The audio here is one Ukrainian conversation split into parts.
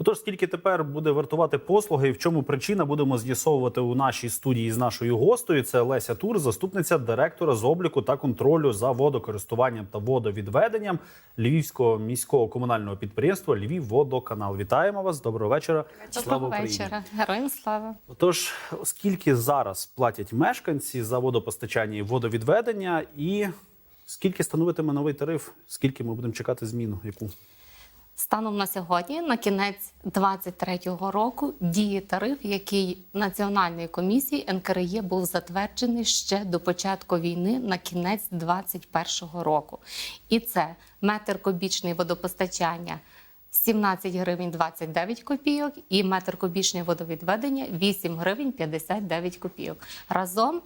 Отож, скільки тепер буде вартувати послуги і в чому причина, будемо з'ясовувати у нашій студії з нашою гостею. Це Леся Тур, заступниця директора з обліку та контролю за водокористуванням та водовідведенням Львівського міського комунального підприємства Львівводоканал. Вітаємо вас. Доброго вечора. Слава Доброго Україні. вечора. Героям слава. Отож, скільки зараз платять мешканці за водопостачання і водовідведення, і скільки становитиме новий тариф? Скільки ми будемо чекати зміну? Яку Станом на сьогодні, на кінець 2023 року, діє тариф, який Національною комісією НКРЄ був затверджений ще до початку війни на кінець 2021 року. І це метр кубічний водопостачання 17 гривень 29 копійок і метр кубічний водовідведення 8 гривень 59 копійок. Разом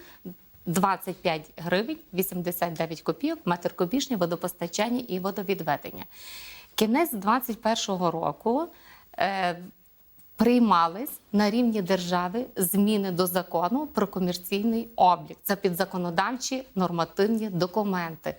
25 гривень 89 копійок метр кубічний водопостачання і водовідведення. Кінець 2021 року е, приймались на рівні держави зміни до закону про комерційний облік. Це підзаконодавчі нормативні документи.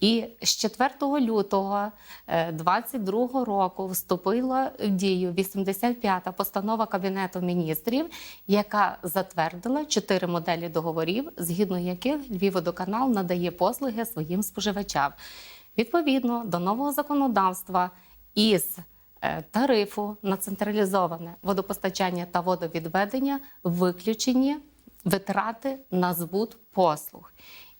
І з 4 лютого 2022 року вступила в дію 85-та постанова Кабінету міністрів, яка затвердила чотири моделі договорів, згідно яких Львівводоканал надає послуги своїм споживачам. Відповідно до нового законодавства із е, тарифу на централізоване водопостачання та водовідведення виключені витрати на збут послуг.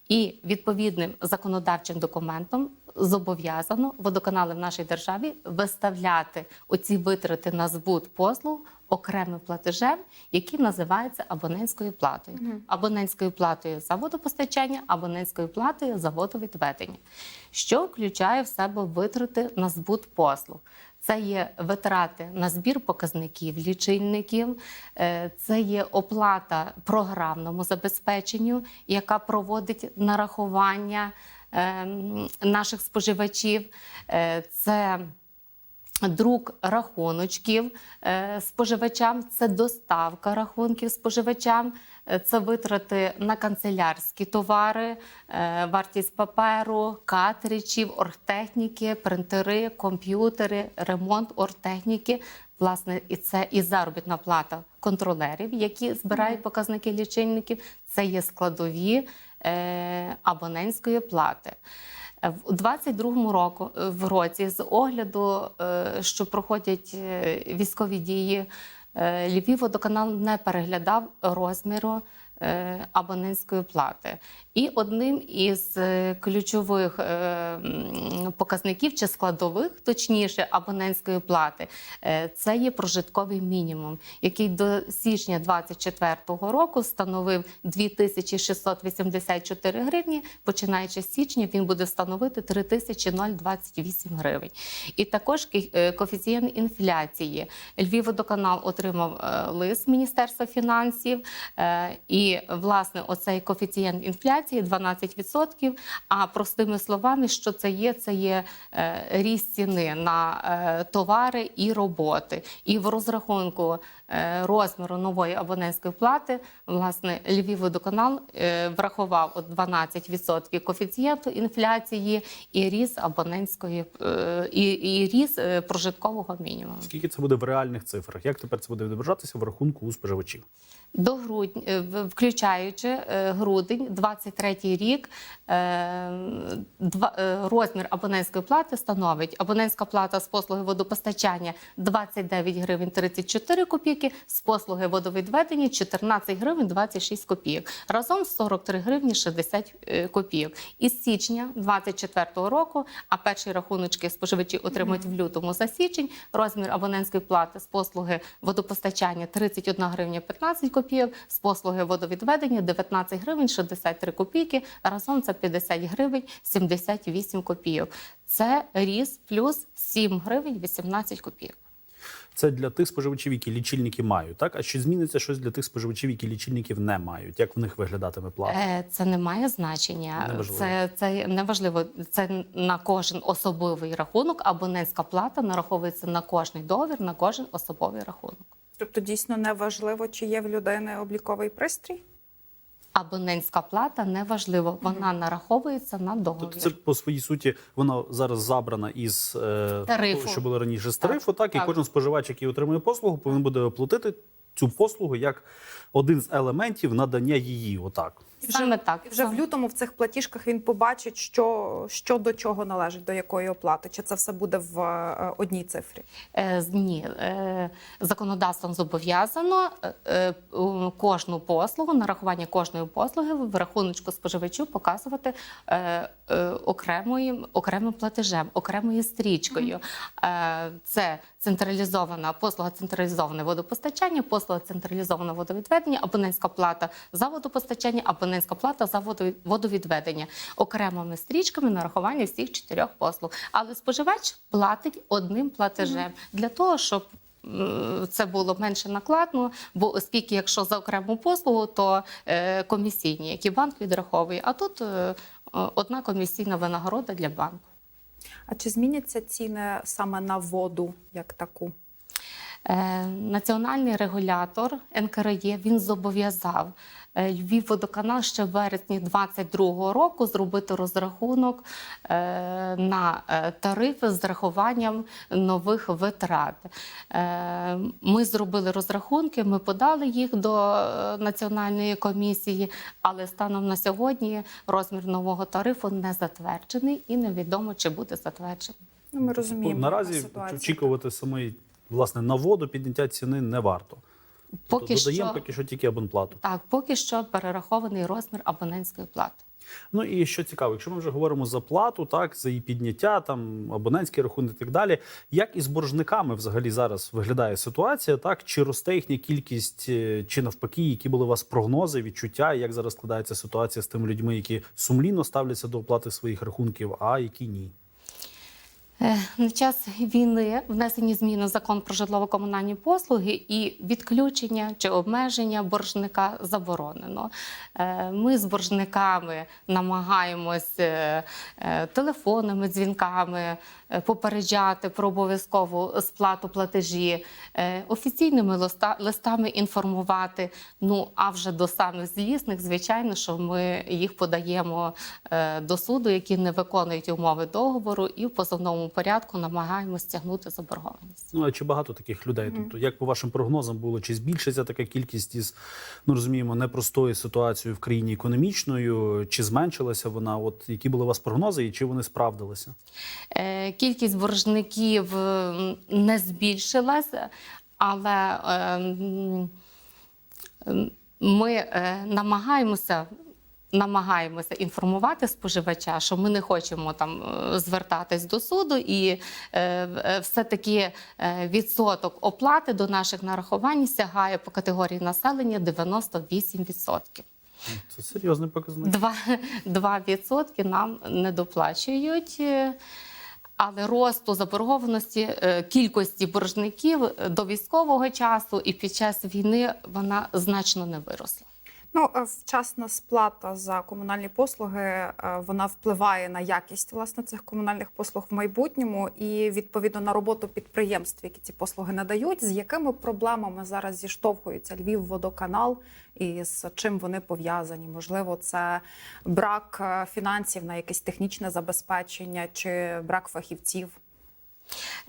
І відповідним законодавчим документом зобов'язано водоканали в нашій державі виставляти оці витрати на збут послуг окремим платежем, який називається абонентською платою. Абонентською платою за водопостачання, абонентською платою за водовідведення, що включає в себе витрати на збут послуг. Це є витрати на збір показників лічильників, е, це є оплата програмному забезпеченню, яка проводить нарахування е, наших споживачів. Е, Це Друк рахуночків е, споживачам, це доставка рахунків споживачам, е, це витрати на канцелярські товари, е, вартість паперу, картриджів, оргтехніки, принтери, комп'ютери, ремонт оргтехніки. Власне, і це і заробітна плата контролерів, які збирають показники лічильників. Це є складові абонентської плати. В 22-му року в році з огляду, е, що проходять е, військові дії, Львів водоканал не переглядав розміру е, абонентської плати. І одним із е, ключових е, показників чи складових, точніше, абонентської плати, е, це є прожитковий мінімум, який до січня 2024 року становив 2684 гривні. Починаючи з січня, він буде становити 3028 гривень. І також е, коефіцієнт інфляції. Львівводоканал отримав е, лист Міністерства фінансів, е, і власне оцей коефіцієнт інфляції 12%. А простими словами, що це є? Це є е, ріст ціни на е, товари і роботи. І в розрахунку е, розміру нової абонентської плати, власне, Львівводоканал врахував от 12% коефіцієнту інфляції і ріст абонентської і, і ріст прожиткового мінімуму. скільки це буде в реальних цифрах? Як тепер це буде відображатися в рахунку у споживачів? До грудня, в- включаючи е, грудень, 23 рік, е, е, розмір абонентської плати становить абонентська плата з послуги водопостачання 29 гривень 34 копійки, з послуги водовідведення 14 гривень 26 копійок. Разом 43 гривні 60 е, копійок. Із січня 24 року, а перші рахуночки споживачі отримують в лютому за січень, розмір абонентської плати з послуги водопостачання 31 гривня 15 копійок, з послуги водовідведення 19 гривень 63 копійки. Разом це 50 гривень 78 копійок. Це ріст плюс 7 гривень 18 копійок. Це для тих споживачів, які лічильники мають, так? А чи зміниться щось для тих споживачів, які лічильників не мають? Як в них виглядатиме плата? Е, Це не має значення. Неважливо. Це, це неважливо. Це на кожен особливий рахунок. Абонентська плата нараховується на кожний договір, на кожен особовий рахунок. Тобто дійсно не важливо, чи є в людини обліковий пристрій? Абонентська плата неважливо, вона нараховується на договір. Тобто це по своїй суті вона зараз забрана із е, Тарифу. того, що було раніше з Так, тарифу, так, і так. кожен споживач, який отримує послугу, повинен буде оплатити цю послугу як один з елементів надання її. Отак. І вже- Саме так. І вже в лютому в цих платіжках він побачить, що, що до чого належить, до якої оплати. Чи це все буде в е, одній цифрі? Е, Ні, е, законодавством зобов'язано е, е, кожну послугу, нарахування кожної послуги в рахуночку споживачу показувати е, е, окремою, окремим платежем, окремою стрічкою. Е, Це централізована послуга, централізоване водопостачання, послуга централізоване водовідведення, абонентська плата за водопостачання, абонентська плата за водові- водовідведення, окремими стрічками нарахування всіх чотирьох послуг. Але споживач платить одним платежем для того, щоб це було менше накладно, бо оскільки, якщо за окрему послугу, то е, комісійні, які банк відраховує, а тут е, одна комісійна винагорода для банку. А чи зміняться ціни саме на воду як таку? Е, Національний регулятор НКРЄ він зобов'язав е, Львівводоканал ще в вересні 2022 року зробити розрахунок е, на тарифи з рахуванням нових витрат. Ми зробили розрахунки, ми подали їх до національної комісії, але станом на сьогодні розмір нового тарифу не затверджений і невідомо, чи буде затверджений. Ну, ми розуміємо. яка Наразі ситуація. очікувати самої власне на воду підняття ціни не варто. Поки тобто додаємо що поки що тільки абонплату. Так, поки що перерахований розмір абонентської плати. Ну і що цікаво, якщо ми вже говоримо за плату, так за її підняття, там абонентські рахунки і так далі. Як із боржниками взагалі зараз виглядає ситуація? Так чи росте їхня кількість, е, чи навпаки, які були у вас прогнози, відчуття? Як зараз складається ситуація з тими людьми, які сумлінно ставляться до оплати своїх рахунків, а які ні? Е, На час війни внесені зміни в закон про житлово-комунальні послуги і відключення чи обмеження боржника заборонено. Е, Ми з боржниками намагаємось е, телефонами, дзвінками попереджати про обов'язкову сплату платежі, е, офіційними листа- листами інформувати. Ну а вже до самих злісних, звичайно, що ми їх подаємо е, до суду, які не виконують умови договору, і в позовному порядку намагаємося стягнути заборгованість. Ну а чи багато таких людей? Тобто, як по вашим прогнозам було, чи збільшиться така кількість із ну розуміємо непростою ситуацією в країні економічною, чи зменшилася вона? От які були у вас прогнози, і чи вони справдилися? Е, Кількість боржників не збільшилася, але е, ми е, намагаємося. Намагаємося інформувати споживача, що ми не хочемо там е, звертатись до суду, і е, е, все-таки е, відсоток оплати до наших нарахувань сягає по категорії населення 98%. Ну, Це серйозний показник. Два, два відсотки нам не доплачують. Але росту заборгованості е, кількості боржників е, до військового часу і під час війни вона значно не виросла. Ну, е, вчасна сплата за комунальні послуги е, вона впливає на якість власне цих комунальних послуг в майбутньому і відповідно на роботу підприємств, які ці послуги надають. З якими проблемами зараз зіштовхується Львівводоканал і з чим вони пов'язані? Можливо, це брак е, фінансів на якесь технічне забезпечення чи брак фахівців.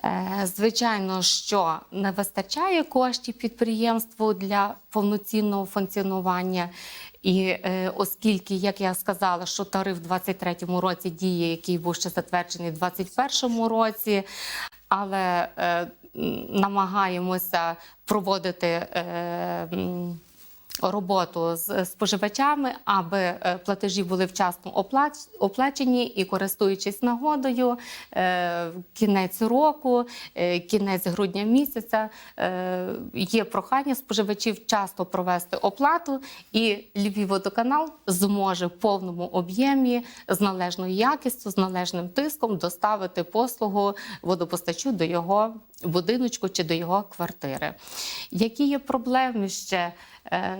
Е, Звичайно, що не вистачає коштів підприємству для повноцінного функціонування. І е, оскільки, як я сказала, що тариф в 2023 році діє, який був ще затверджений в 2021 році, але е, намагаємося проводити. Роботу з споживачами, аби е, платежі були вчасно оплачені і користуючись нагодою, е, кінець року, е, кінець грудня місяця є прохання споживачів часто провести оплату, і Львівводоканал зможе в повному об'ємі з належною якістю, з належним тиском доставити послугу водопостачу до його будиночку чи до його квартири. Які є проблеми ще? Е,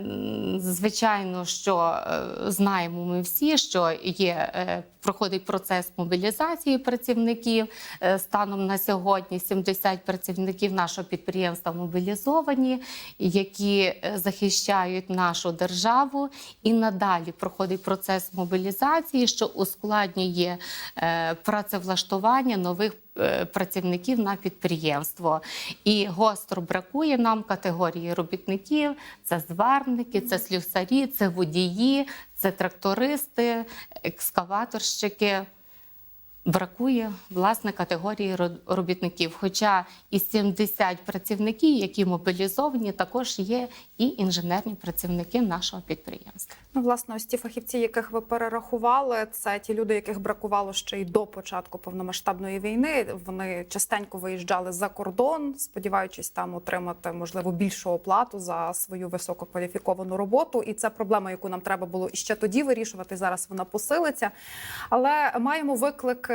Звичайно, що е, знаємо ми всі, що є е, проходить процес мобілізації працівників. Е, Станом на сьогодні 70 працівників нашого підприємства мобілізовані, які е, захищають нашу державу. І надалі проходить процес мобілізації, що ускладнює е, працевлаштування нових працівників на підприємство. І гостро бракує нам категорії робітників: це зварники, це слюсарі, це водії, це трактористи, екскаваторщики. Бракує власне категорії ро- робітників. Хоча і 70 працівників, які мобілізовані, також є і інженерні працівники нашого підприємства. Ну, власне, ось ті фахівці, яких ви перерахували, це ті люди, яких бракувало ще й до початку повномасштабної війни. Вони частенько виїжджали за кордон, сподіваючись там отримати можливо більшу оплату за свою висококваліфіковану роботу. І це проблема, яку нам треба було іще тоді вирішувати. Зараз вона посилиться. Але маємо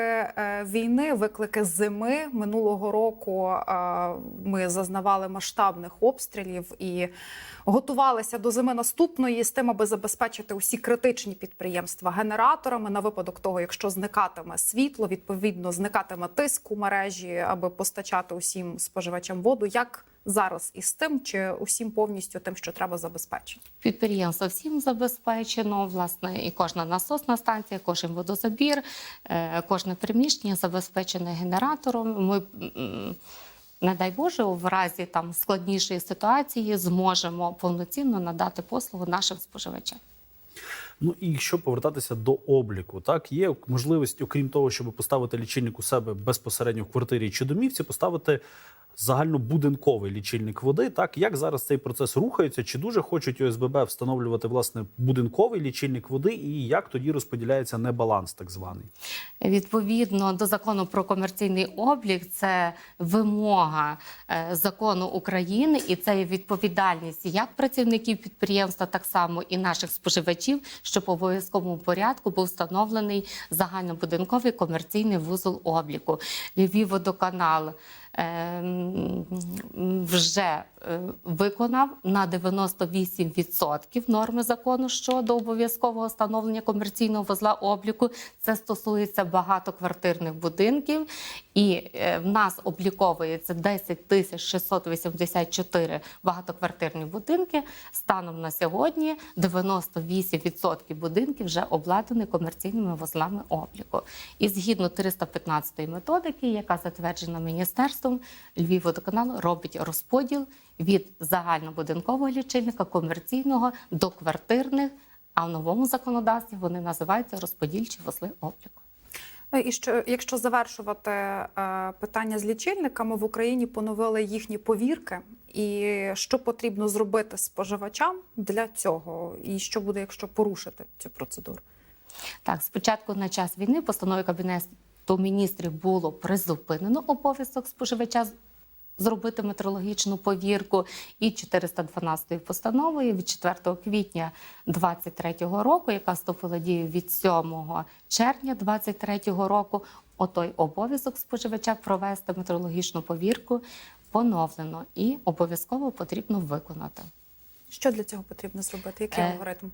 виклики е, війни, виклики зими минулого року. е, Ми зазнавали масштабних обстрілів і готувалися до зими наступної з тим, аби забезпечити усі критичні підприємства генераторами на випадок того, якщо зникатиме світло, відповідно зникатиме тиск у мережі, аби постачати усім споживачам воду. Як зараз із тим, чи усім повністю тим, що треба забезпечити? Підприємство всім забезпечено, власне, і кожна насосна станція, кожен водозабір, е, кожне приміщення забезпечене генератором. Ми, не дай Боже, в разі там складнішої ситуації зможемо повноцінно надати послугу нашим споживачам. Ну і якщо повертатися до обліку, так є можливість, окрім того, щоб поставити лічильник у себе безпосередньо в квартирі чи домівці, поставити загальнобудинковий лічильник води. Так як зараз цей процес рухається, чи дуже хочуть ОСББ встановлювати власне будинковий лічильник води, і як тоді розподіляється небаланс, так званий? Відповідно до закону про комерційний облік, це вимога е, закону України, і це є відповідальність як працівників підприємства, так само і наших споживачів, щоб в обов'язковому порядку був встановлений загальнобудинковий комерційний вузол обліку. Львівводоканал вже е, виконав на 98% норми закону щодо обов'язкового встановлення комерційного вузла обліку. Це стосується багатоквартирних будинків, і е, в нас обліковується 10 тисяч 684 багатоквартирні будинки. Станом на сьогодні 98% будинків вже обладнані комерційними вузлами обліку. І згідно 315 методики, яка затверджена міністерством, Львівводоканал робить розподіл від загальнобудинкового лічильника комерційного до квартирних. А в новому законодавстві вони називаються розподільчі вузли обліку. Ну, І що, якщо завершувати е, питання з лічильниками, в Україні поновили їхні повірки. І що потрібно зробити споживачам для цього? І що буде, якщо порушити цю процедуру? Так, спочатку на час війни постановою Кабінету міністрів було призупинено обов'язок споживача зробити метрологічну повірку. І 412 постановою від 4 квітня 2023 року, яка вступила дію від 7 червня 2023 року, отой обов'язок споживача провести метрологічну повірку поновлено і обов'язково потрібно виконати. Що для цього потрібно зробити? Який Е, алгоритм?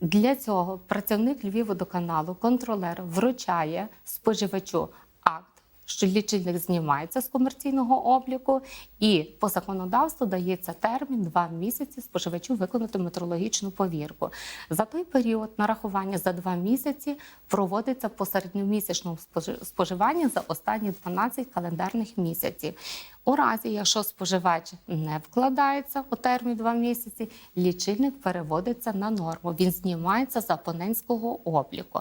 Для цього працівник Львівводоканалу, контролер, вручає споживачу що лічильник знімається з комерційного обліку, і по законодавству дається термін два місяці споживачу виконати метрологічну повірку. За той період нарахування за два місяці проводиться по середньомісячному спожи- споживанні за останні 12 календарних місяців. У разі, якщо споживач не вкладається у термін два місяці, лічильник переводиться на норму. Він знімається з абонентського обліку.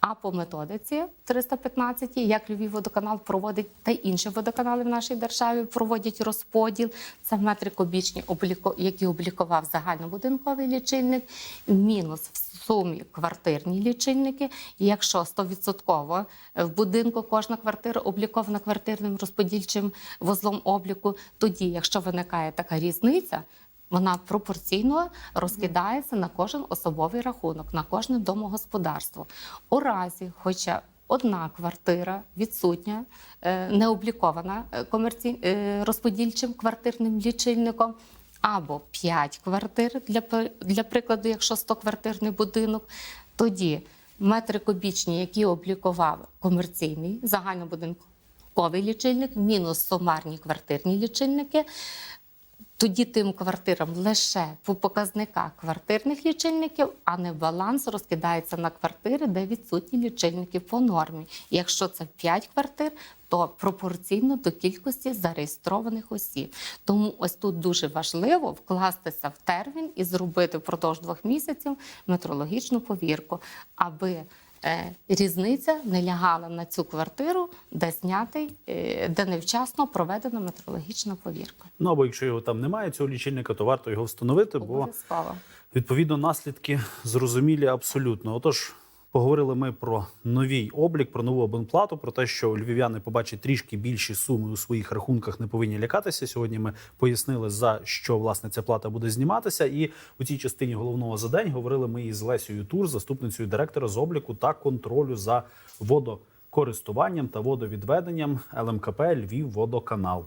А по методиці 315, як Львівводоканал проводить, та інші водоканали в нашій державі проводять розподіл. Це метри кубічні, які облікував загальнобудинковий лічильник, мінус сумі квартирні лічильники. І якщо 100% в будинку кожна квартира облікована квартирним розподільчим вузлом обліку, тоді, якщо виникає така різниця, вона пропорційно розкидається на кожен особовий рахунок, на кожне домогосподарство. У разі, хоча одна квартира відсутня, е, не облікована е, комерці... е, розподільчим квартирним лічильником, або 5 квартир для, для прикладу, якщо 100-квартирний будинок, тоді метри кубічні, які облікував комерційний загальнобудинковий лічильник, мінус сумарні квартирні лічильники. Тоді тим квартирам лише по показниках квартирних лічильників, а не баланс розкидається на квартири, де відсутні лічильники по нормі. Якщо це 5 квартир, то пропорційно до кількості зареєстрованих осіб. Тому ось тут дуже важливо вкластися в термін і зробити впродовж двох місяців метрологічну повірку, аби різниця не лягала на цю квартиру, де знятий, е, де невчасно проведена метрологічна повірка. Ну або якщо його там немає, цього лічильника, то варто його встановити, бо відповідно наслідки зрозумілі абсолютно. Отож, поговорили ми про новий облік, про нову абонплату, про те, що львів'яни побачать трішки більші суми у своїх рахунках, не повинні лякатися. Сьогодні ми пояснили за що власне ця плата буде зніматися. І у цій частині головного за день говорили ми із Лесією Тур, заступницею директора з обліку та контролю за водокористуванням та водовідведенням ЛМКП Львів Водоканал.